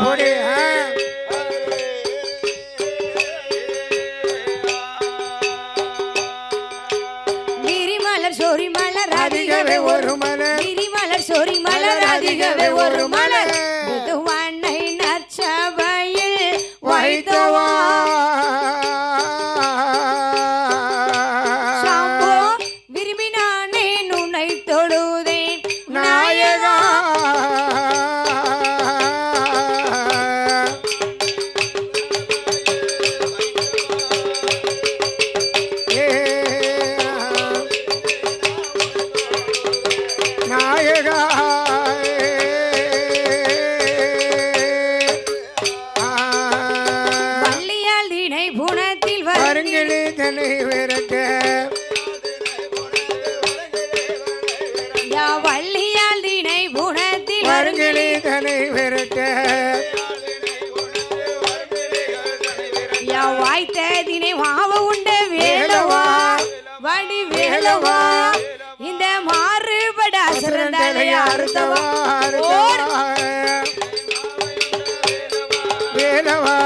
போடு ஆ. கிரிமலர் சொரி மலர் அதிகவே ஒரு மலர். கிரிமலர் சொரி மலர் அதிகவே ஒரு மலர். ಏನವಾ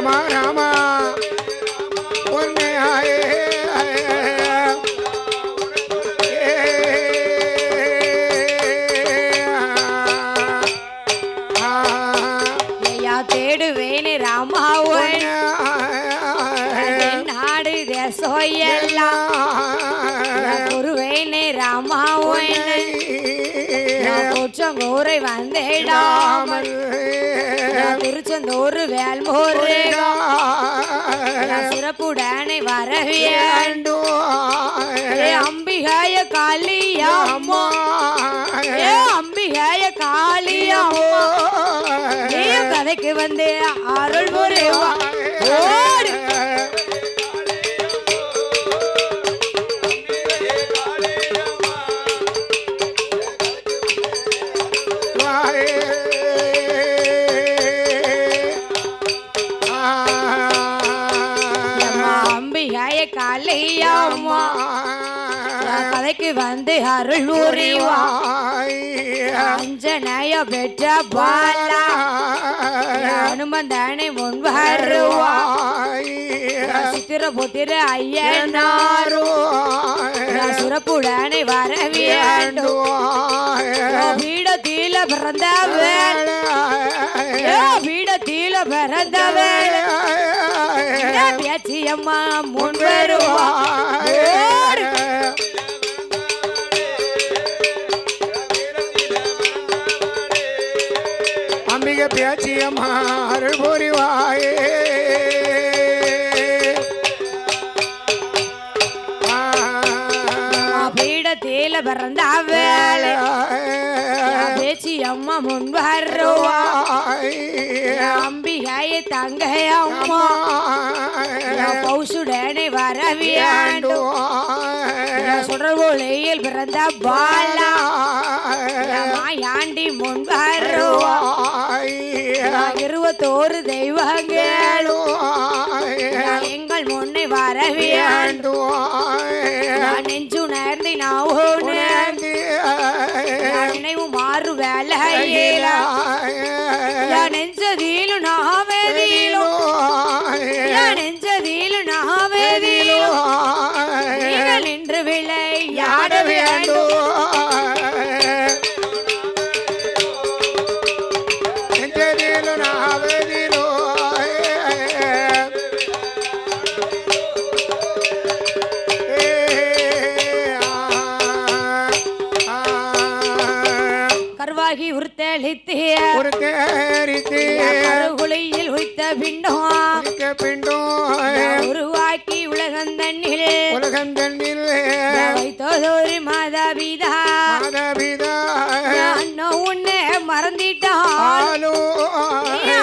ராமா ராமா. உன்னையாயே ஐயா தேடுவேனே ராமாவன் நாடு தேசம் எல்லாம். குருவேனே ராமாவன் குற்றம் கூரை வந்தேடாமல் திருச்செந்தூர் வேல்மோரே சிறப்புடனே வரவியன் ஏ அம்பிகாய காளியம்மா ஏ அம்பிகாய காளியம்மா நீ கதைக்கு வந்து? அருள் புரிவா. ஓடு. கதைக்கு வந்து அருள் புரிவா அஞ்சனைய பெற்ற பாலா. அனுமந்தானே முன் வருவா சித்திர புத்திர ஐயனாரோ. சுரப்புடனே வர வேண்டும் பீடத்தில பிறந்தவள் ஏ பீடத்தில பிறந்தவள் ஏ பேச்சியம்மா முன் வருவா அம்மா பௌசுடனே வர வேண்டும் சுடர்கொலையில் பிறந்த பாலா மாயாண்டி முன் வருவா இருபத்தோரு தெய்வங்களும் எங்கள் முன்னே வர வேண்டும் நெஞ்சு நேர்ந்தி நான் உணர்ந்து நினைவு மாறு வேலையில நான் நெஞ்சதிலும் நாவதிலும் நான் நெஞ்சதிலும் ஒரு தேரித்து கருகுலையில் உய்த்த பிண்டம் பிண்டும் உருவாக்கி உலகந்தண்ணில் உலகந்தண்ணில் வைத்ததொரு மாதாபிதா மாதபிதா அண்ணன் உன்னை மறந்திட்டான் ஆலோ.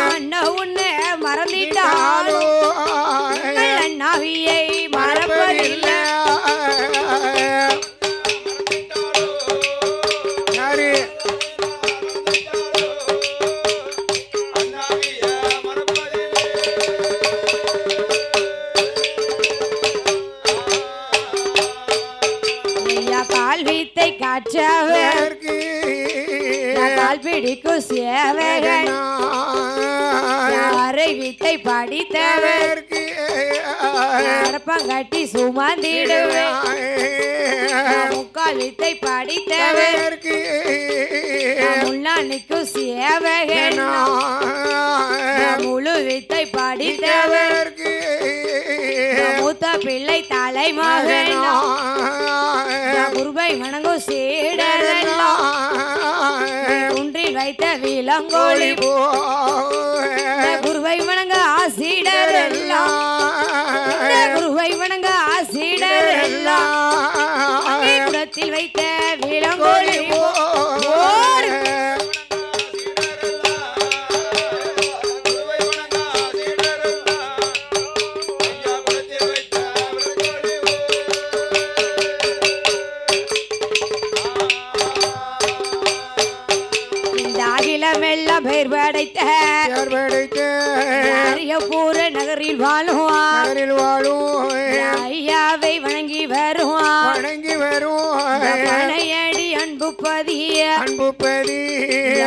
அண்ணன் உன்னை மறந்திட்டான் வீத்தை காற்றவர். கால் பிடிக்கும் சேவகன். யாரை வித்தை படித்தவர்? கட்டி சுமந்திடுவேன் முக்கால் வித்தை படித்தவர். முள்ளானுக்கு சேவகன். முழு வித்தை படித்தவர். மூத்த பிள்ளை தலைமகன் குருபை வணங்கும் சீடரெல்லாம் குன்றில் வைத்த விலங்கோழி குருவை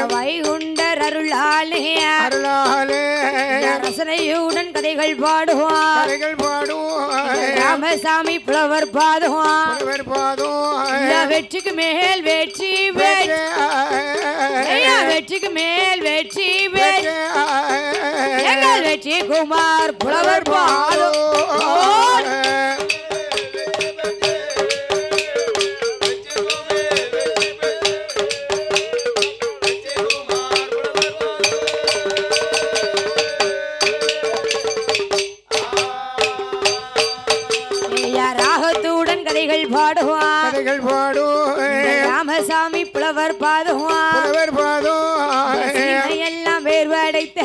வைகுண்டர் அருளாலே. அருளாலே. ரசனையுடன் கதைகள் பாடுவான் கதைகள் பாடும் ராமசாமி புலவர் பாடுவான் புலவர் இந்த வெற்றிக்கு மேல் வெற்றி வெற்றிக்கு மேல் வெற்றி வெற்றி குமார் புலவர் பாடும் பாடுவான் கதைகள் பாடும் ராமசாமி புலவர் பாடுவான் புலவர் எல்லாம் வேர்வடைத்த.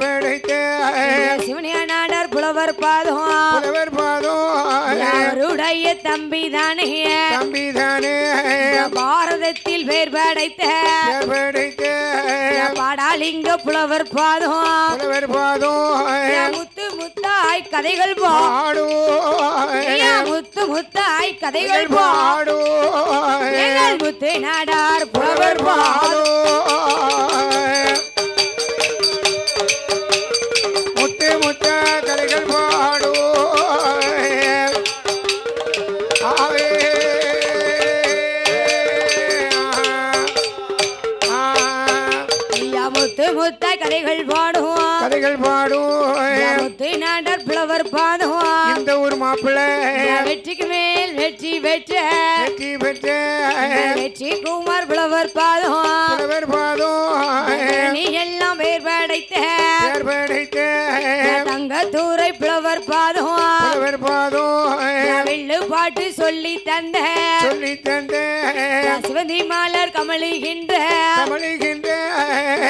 படைத்த சிவனியானாடர் புலவர் பாடுவான் புலவர் பாதம் அவருடைய தம்பி தானே தம்பிதானே பாரதத்தில் பேர் படைத்த பாடாலிங்க புலவர் பாதம் புலவர் பாதம் முத்து முத்தாய் கதைகள் பா. ஐயா, பாடும் முத்து முத்தாய் கதைகள் பா. பாடும் எங்கள் முத்து நாடார் புலவர் பாடும் முத்தாய் கதைகள் பாடுவோம் கதைகள் பாடும் முத்து நாடர் புலவர் பாடுவோம் இந்த ஊர் மாப்பிள்ளை. மேல் வெற்றி பெற்ற வெற்றி பெற்ற வெற்றி குமார் புலவர் புலவர் பாதம் நீ எல்லாம் பேர் படைத்த பேர் படைத்த தங்கத்தூரை புலவர் பாடுவோம் புலவர் பாதம் வில்லு பாட்டு சொல்லி தந்த. சொல்லி தந்த. சிவந்தி மாலர் கமலுகின்ற கமலிகின்ற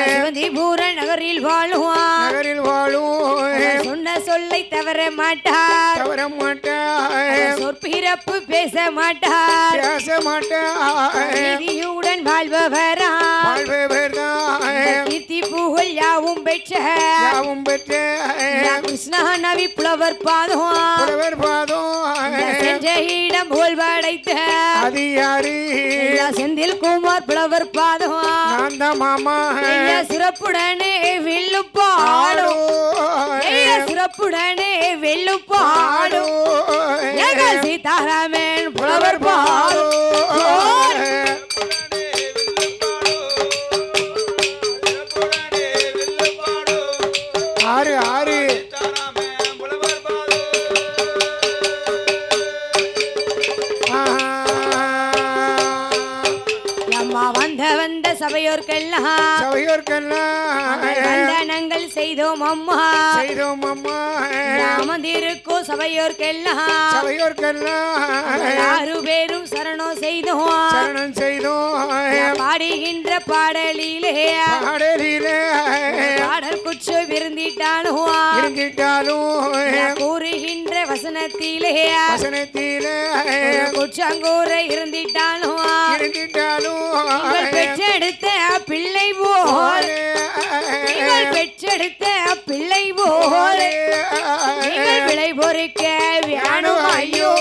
சிவந்தி பூர நகரில் வாழுவான். நகரில் வாழும் சொன்ன சொல்லை தவற மாட்டார். தவற மாட்டாய் சொற்பிறப்பு பேச மாட்டார் பேச மாட்டாய் நீதியுடன் வாழ்பவரா கீர்த்தி புகழ் யாவும் பெற்ற யாவும் பெற்ற கிருஷ்ணா நவி புலவர் பாதுவான். புலவர் பாதம் சென்ற இடம் போல் படைத்த அது யாரு? செந்தில் குமார் புலவர் பாதுவான். நான் தான் மாமா சிறப்புடனே வில்லு பாடும். சிறப்புடனே வெள்ளு பாடும். சீதாராமன் புலவர் பாடும். ஆறு ஆறு. அம்மா வந்த வந்த சபையோர்க்கெல்லாம் சபையோர்க்கெல்லாம். செய்தோம் அம்மா. செய்தோம் அம்மா. நாமந்திருக்கோ சபையோர்க்கெல்லாம். சபையோர்க்கெல்லாம். ஆறு பேரும் சரணம் செய்தோம். சரணம் செய்தோம். பாடுகின்ற பாடலிலே. பாடலிலே. பாடல் குச்சு விருந்திட்டாலும். இருந்திட்டாலும் கூறுகின்ற வசனத்திலே. வசனத்திலே. குச்சங்கூர இருந்திட்டாலும். இருந்திட்டாலும். பெற்றெடுத்த பிள்ளை போல். நீங்கள் பெற்றெடுத்த பிள்ளை போல் நீங்கள் விளை பொறுக்க வேணும் ஐயோ.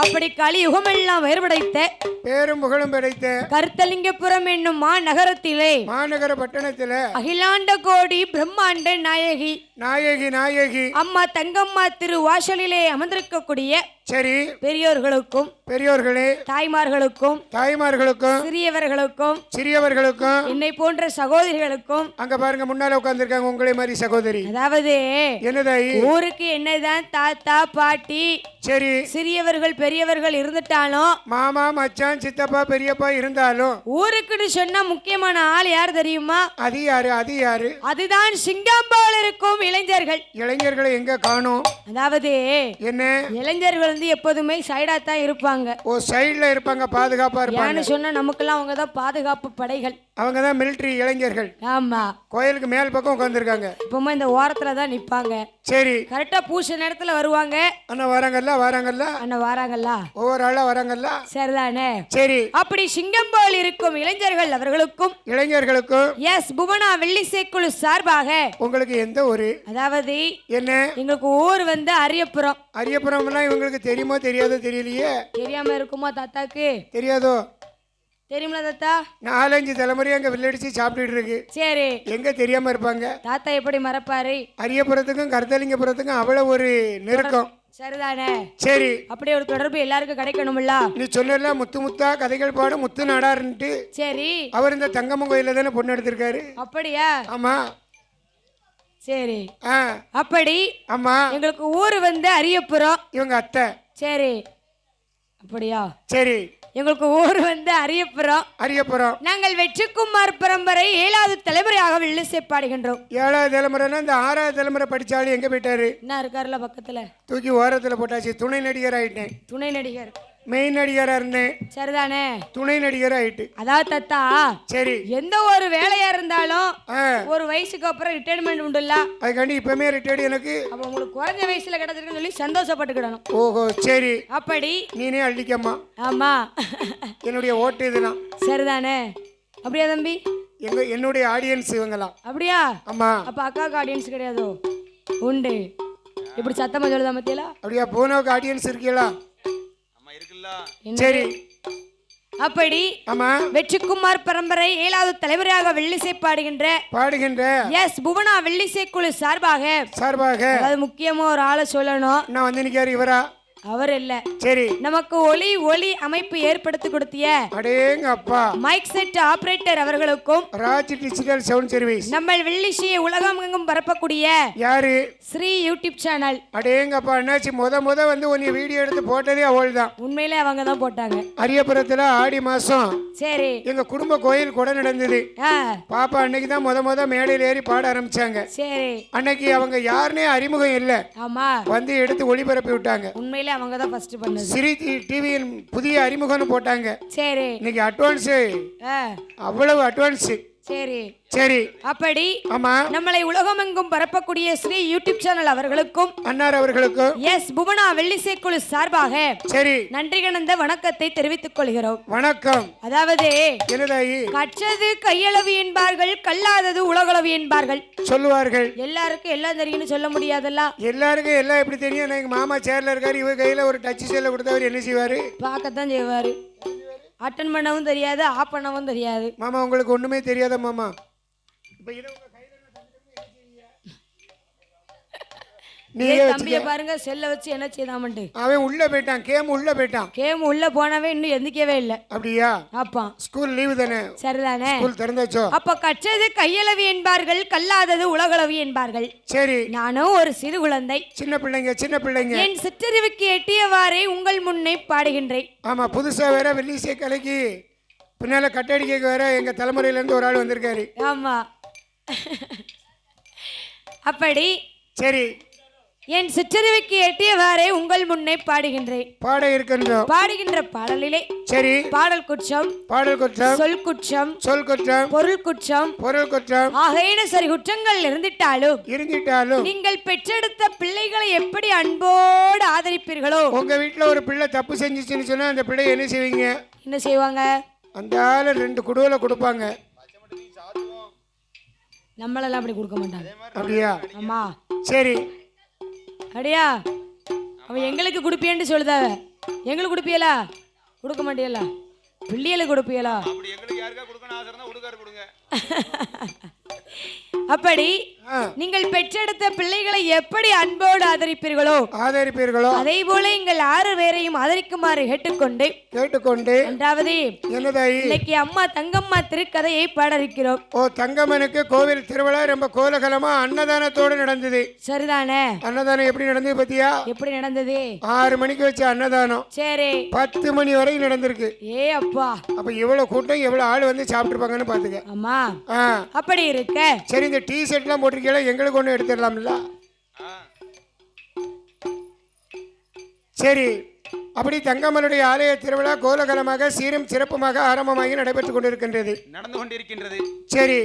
அப்படி கலியுகம் வேறுபடைத்த பேரும் புகழும் படைத்த கருத்தலிங்கபுரம் என்னும் மாநகரத்திலே மாநகர பட்டணத்துல அகிலாண்ட கோடி பிரம்மாண்ட நாயகி நாயகி நாயகி. அம்மா தங்கம்மா திரு வாசலிலே அமர்ந்திருக்கக்கூடிய சரி. பெரியோர்களுக்கும் பெரியோர்களே தாய்மார்களுக்கும் தாய்மார்களுக்கும் சிறியவர்களுக்கும் சிறியவர்களுக்கும் என்னை போன்ற சகோதரிகளுக்கும் அங்க பாருங்க முன்னால உட்கார்ந்திருக்காங்க உங்களை மாதிரி சகோதரி. அதாவது என்னதாயி ஊருக்கு என்னதான் தாத்தா பாட்டி சரி. சிறியவர்கள் பெரியவர்கள் இருந்துட்டாலும் மாமா மச்சான் சித்தப்பா பெரியப்பா இருந்தாலும் ஊருக்குன்னு சொன்னா முக்கியமான ஆள் யார் தெரியுமா? அது யாரு? அது யாரு? அதுதான் சிங்கம்பால் இருக்கும் இளைஞர்கள். இளைஞர்களை எங்க காணும்? அதாவது என்ன? இளைஞர்கள் வந்து எப்போதுமே சைடா தான் இருப்பாங்க. ஓ சைடுல இருப்பாங்க பாதுகாப்பா இருப்பாங்க. ஏன்னு சொன்னா நமக்கெல்லாம் அவங்க தான் பாதுகாப்பு படைகள். அவங்க தான் மிலிட்டரி இளைஞர்கள். ஆமா. கோயிலுக்கு மேல் பக்கம் உட்காந்துருக்காங்க இப்பவுமே இந்த ஓரத்துல தான் நிப்பாங்க. சரி. கரெக்டா பூச நேரத்துல வருவாங்க. அண்ணா வராங்கல்ல வராங்கல்ல? அண்ணா வராங்கல்ல? ஒவ்வொரு ஆளா வராங்கல்ல? சரிதானே? சரி. அப்படி சிங்கம்போல் இருக்கும் இளைஞர்கள் அவர்களுக்கும். இளைஞர்களுக்கும்? எஸ் புவனா வெள்ளிசேக்குழு சார்பாக. உங்களுக்கு எந்த ஒரு அதாவது என்ன? எங்களுக்கு ஊர் வந்து அரியப்புறம் அரியப்புறம்னா இவங்களுக்கு தெரியுமோ தெரியாதோ தெரியலையே? தெரியாம இருக்குமா தாத்தாக்கு? தெரியாதோ? தெரியுமில தாத்தா? நாலஞ்சு தலைமுறை அங்க வில்லடிச்சு சாப்பிட்டுட்டு இருக்கு. சரி. எங்க தெரியாம இருப்பாங்க? தாத்தா எப்படி மறப்பாரு? அரியபுரத்துக்கும் கருத்தலிங்கபுரத்துக்கும் அவ்வளவு ஒரு நெருக்கம். சரிதானே? சரி. அப்படி ஒரு தொடர்பு எல்லாருக்கும் கிடைக்கணும்ல? நீ சொன்னல முத்து முத்தா கதைகள் பாடும் முத்து நாடாருன்ட்டு சரி. அவர் இந்த தங்கம்மன் கோயில தானே பொண்ணு எடுத்திருக்காரு? அப்படியா? ஆமா. சரி. அப்படி ஆமா. எங்களுக்கு ஊர் வந்து அரியப்புறம் இவங்க அத்தை. சரி. அப்படியா? சரி. எங்களுக்கு ஊர் வந்து அரியப்புறம் அரியப்புறம் நாங்கள் வெற்றிக்குமார் பரம்பரை ஏழாவது தலைமுறையாக வில்லிசை பாடுகின்றோம். ஏழாவது தலைமுறைனா இந்த ஆறாவது தலைமுறை படிச்சாலும் எங்க போயிட்டாரு? என்ன இருக்காருல பக்கத்துல? தூக்கி ஓரத்துல போட்டாச்சு. துணை நடிகர் ஆயிட்டேன். துணை நடிகர். மெயின் நடிகரா இருந்தேன். சரிதானே? துணை நடிகர் ஆயிட்டு அதாவது தத்தா சரி. எந்த ஒரு வேலையா இருந்தாலும் ஒரு வயசுக்கு அப்புறம் ரிட்டைர்மெண்ட் உண்டுல்ல? அதுக்காண்டி இப்பவுமே ரிட்டையர்டு எனக்கு. அப்ப உங்களுக்கு குறைஞ்ச வயசுல கிடைச்சிருக்குன்னு சொல்லி சந்தோஷப்பட்டுக்கிடணும். ஓஹோ சரி. அப்படி? நீனே அள்ளிக்கம்மா. ஆமா. என்னுடைய ஓட்டு இதுதான். சரிதானே? அப்படியா தம்பி? எங்க என்னுடைய ஆடியன்ஸ் இவங்கலாம். அப்படியா? ஆமா. அப்ப அக்காவுக்கு ஆடியன்ஸ் கிடையாதோ? உண்டு. இப்படி சத்தமா சொல்லுதா மத்தியில? அப்படியா போனோக்கு ஆடியன்ஸ் இருக்கீங்களா சரி. அப்படி ஆமா. வெற்றிக்குமார் பரம்பரை ஏழாவது தலைவராக வெள்ளிசை பாடுகின்ற பாடுகின்ற எஸ். புவனா வெள்ளிசை குழு சார்பாக சார்பாக அதாவது முக்கியமா ஒரு ஆளை சொல்லணும். நான் வந்து நிக்காரு இவரா? அவர் இல்ல. சரி. நமக்கு ஒளி ஒளி அமைப்பு ஏற்படுத்தி கொடுத்திய அடேங்க அப்பா. மைக் செட் ஆபரேட்டர் அவர்களுக்கும் ராஜ் டிஜிட்டல் சவுண்ட் சர்வீஸ். நம்ம வெள்ளிசையை உலகமெங்கும் பரப்பக்கூடிய யாரு? Sri YouTube channel. அடேங்க அப்பா என்னாச்சு? முத முத வந்து உன்னை வீடியோ எடுத்து போட்டதே அவள் தான் உண்மையிலே அவங்க தான் போட்டாங்க. அரியபுரத்துல ஆடி மாசம் சரி. எங்க குடும்ப கோயில் கூட நடந்தது. பாப்பா அன்னைக்கு தான் முத முத மேடையில் ஏறி பாட ஆரம்பிச்சாங்க. சரி. அன்னைக்கு அவங்க யாருனே அறிமுகம் இல்லை. ஆமா. வந்து எடுத்து ஒளிபரப்பி விட்டாங்க. உண்மையிலே அவங்க தான் ஃபர்ஸ்ட் பண்ணது. சிரி டிவியின் புதிய அறிமுகம்னு போட்டாங்க. சரி. இன்னைக்கு அட்வான்ஸு அவ்வளவு அட்வான்ஸு சரி. சரி. அப்படி ஆமா. நம்மளை உலகமெங்கும் பரப்பக்கூடிய ஸ்ரீ யூடியூப் சேனல் அவர்களுக்கும் அன்னார் அவர்களுக்கும். எஸ் புவனா வெள்ளிசை குழு சார்பாக சரி. நன்றி கலந்த வணக்கத்தை தெரிவித்துக் கொள்கிறோம். வணக்கம். அதாவது கற்றது கையளவு என்பார்கள் கல்லாதது உலகளவு என்பார்கள். சொல்லுவார்கள். எல்லாருக்கும் எல்லாம் தெரியும்னு சொல்ல முடியாதல்ல? எல்லாருக்கும் எல்லாம் எப்படி தெரியும்? எங்க மாமா சேர்ல இருக்காரு இவ கையில ஒரு டச் செல்ல கொடுத்தவர் என்ன செய்வாரு? பார்க்கத்தான் செய்வாரு. அட்டன் பண்ணவும் தெரியாது ஆஃப் பண்ணவும் தெரியாது. மாமா உங்களுக்கு ஒண்ணுமே தெரியாத மாமா? இப்ப இதை தம்பியை பாருங்க செல்ல வச்சு என்ன செய்தாமன்ட்டு? அவன் உள்ள போயிட்டான் கேம் உள்ள போயிட்டான். கேம் உள்ள போனவே இன்னும் எந்திக்கவே இல்லை. அப்படியா? அப்பா. ஸ்கூல் லீவு தானே? சரிதானே? ஸ்கூல் திறந்தாச்சோ? அப்ப கற்றது கையளவு என்பார்கள் கல்லாதது உலகளவு என்பார்கள். சரி. நானும் ஒரு சிறு குழந்தை. சின்ன பிள்ளைங்க சின்ன பிள்ளைங்க. என் சிற்றறிவுக்கு எட்டியவாறே உங்கள் முன்னே பாடுகின்றேன். ஆமா புதுசா வேற வெள்ளிசை கலைக்கு பின்னால கட்டடிக்க வேற எங்க தலைமுறையில இருந்து ஒரு ஆள் வந்திருக்காரு. ஆமா. அப்படி சரி. என் சிற்றறிவுக்கு எட்டியவாறே உங்கள் முன்னே பாடுகின்றேன். பாட இருக்கின்றோம். பாடுகின்ற பாடலிலே சரி. பாடல் குற்றம் பாடல் குற்றம் சொல் குற்றம் சொல் குற்றம் பொருள் குற்றம் பொருள் குற்றம். ஆகையின சரி குற்றங்கள் இருந்திட்டாலும் இருந்துட்டாலும் நீங்கள் பெற்றெடுத்த பிள்ளைகளை எப்படி அன்போடு ஆதரிப்பீர்களோ? உங்க வீட்டுல ஒரு பிள்ளை தப்பு செஞ்சுச்சுன்னு சொன்னா அந்த பிள்ளை என்ன செய்வீங்க? என்ன செய்வாங்க? அந்த ஆளு ரெண்டு குடுவலை கொடுப்பாங்க. நம்மளெல்லாம் அப்படி கொடுக்க மாட்டாங்க. அப்படியா? ஆமா. சரி. அப்படியா அவன் எங்களுக்கு கொடுப்பியேன்னு சொல்லுதாவ. எங்களுக்கு கொடுப்பியலா? கொடுக்க மாட்டியலா? பிள்ளைகளுக்கு கொடுப்பியலா? அப்படி நீங்கள் பெற்றெடுத்த பிள்ளைகளை எப்படி அன்போடு ஆதரிப்பீர்களோ? ஆதரிப்பீர்களோ? அதே போல எங்கள் ஆறு பேரையும் ஆதரிக்குமாறு கேட்டுக்கொண்டு கேட்டுக்கொண்டு அன்றாவது என்னதாயி? இன்னைக்கு அம்மா தங்கம்மா திருக்கதையை பாட இருக்கிறோம் ஓ தங்கம்மனுக்கு கோவில் திருவிழா ரொம்ப கோலகலமா அன்னதானத்தோடு நடந்தது. சரிதானே? அன்னதானம் எப்படி நடந்தது பத்தியா? எப்படி நடந்தது? ஆறு மணிக்கு வச்ச அன்னதானம். சரி. பத்து மணி வரைக்கும் நடந்திருக்கு. ஏ அப்பா. அப்ப எவ்வளவு கூட்டம் எவ்வளவு ஆள் வந்து சாப்பிட்டுருப்பாங்கன்னு பாத்துக்க அம்மா. ஆ. அப்படி இருக்க. சரி இந்த டீ ஷர்ட்லாம் போட்டிருக்கீங்களா எங்களுக்கு ஒன்று எடுத்துடலாம்ல? சரி அப்படி தங்கம்மனுடைய ஆலய திருவிழா கோலகலமாக சீரும் சிறப்புமாக ஆரம்பமாகி நடைபெற்றுக் கொண்டிருக்கின்றது. நடந்து கொண்டிருக்கின்றது. சரி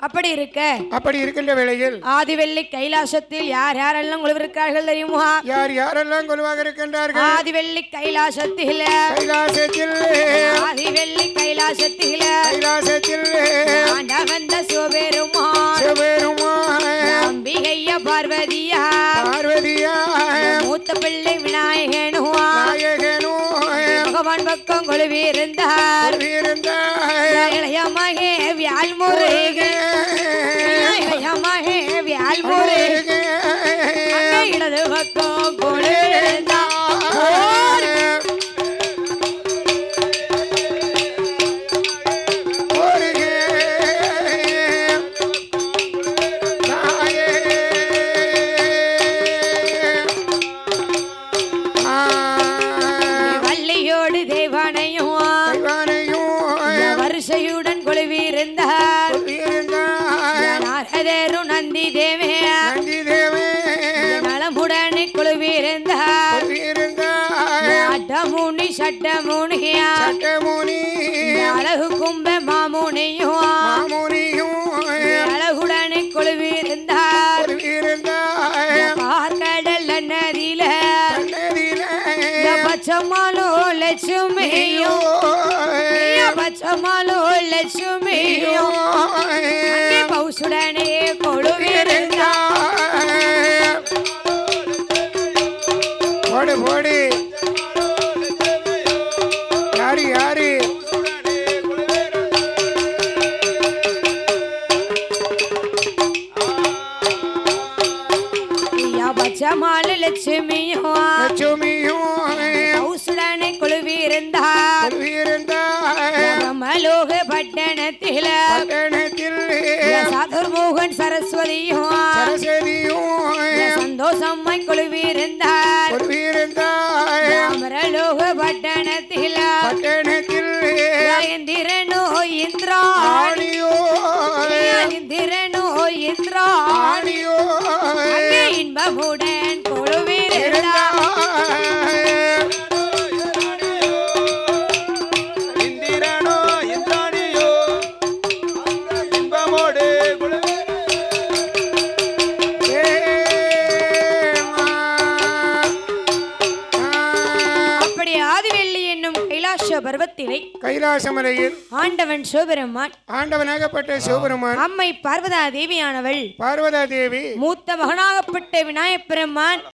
அப்படி இருக்க. அப்படி இருக்கின்ற வேளையில் ஆதிவெள்ளி கைலாசத்தில் யார் யாரெல்லாம் கொள்விருக்கார்கள் தெரியுமா? யார் யாரெல்லாம் கொலுவாக இருக்கின்றார்கள்? ஆதிவெள்ளி கைலாசத்தில். கைலாசத்தில் ஆதிவெள்ளி கைலாசத்தில். கைலாசத்தில் ஆண்டவந்த சிவபெருமா சிவபெருமான் அம்பிகைய பார்வதியா பார்வதியா மூத்த பிள்ளை விநாயகனுவா நாயகனோ பகவான் பக்கம் கொழுவிருந்தார் இருந்தார் இளையமகே வியாழ்முருகே இளையமகே அங்கே இடது பக்கம் കമലോ ലക്ഷ്മിയോ പൗസുടനെ சரஸ்வதியும் சந்தோஷமாய் குழுவிருந்தார் இருந்தாய் அமரலோக பட்டணத்தில் கைலாசமலையில் ஆண்டவன் சிவபெருமான். ஆண்டவனாகப்பட்ட சிவபெருமான் அம்மை பார்வதா தேவியானவள் பார்வதா தேவி மூத்த மகனாகப்பட்ட விநாயகப் பெருமான்.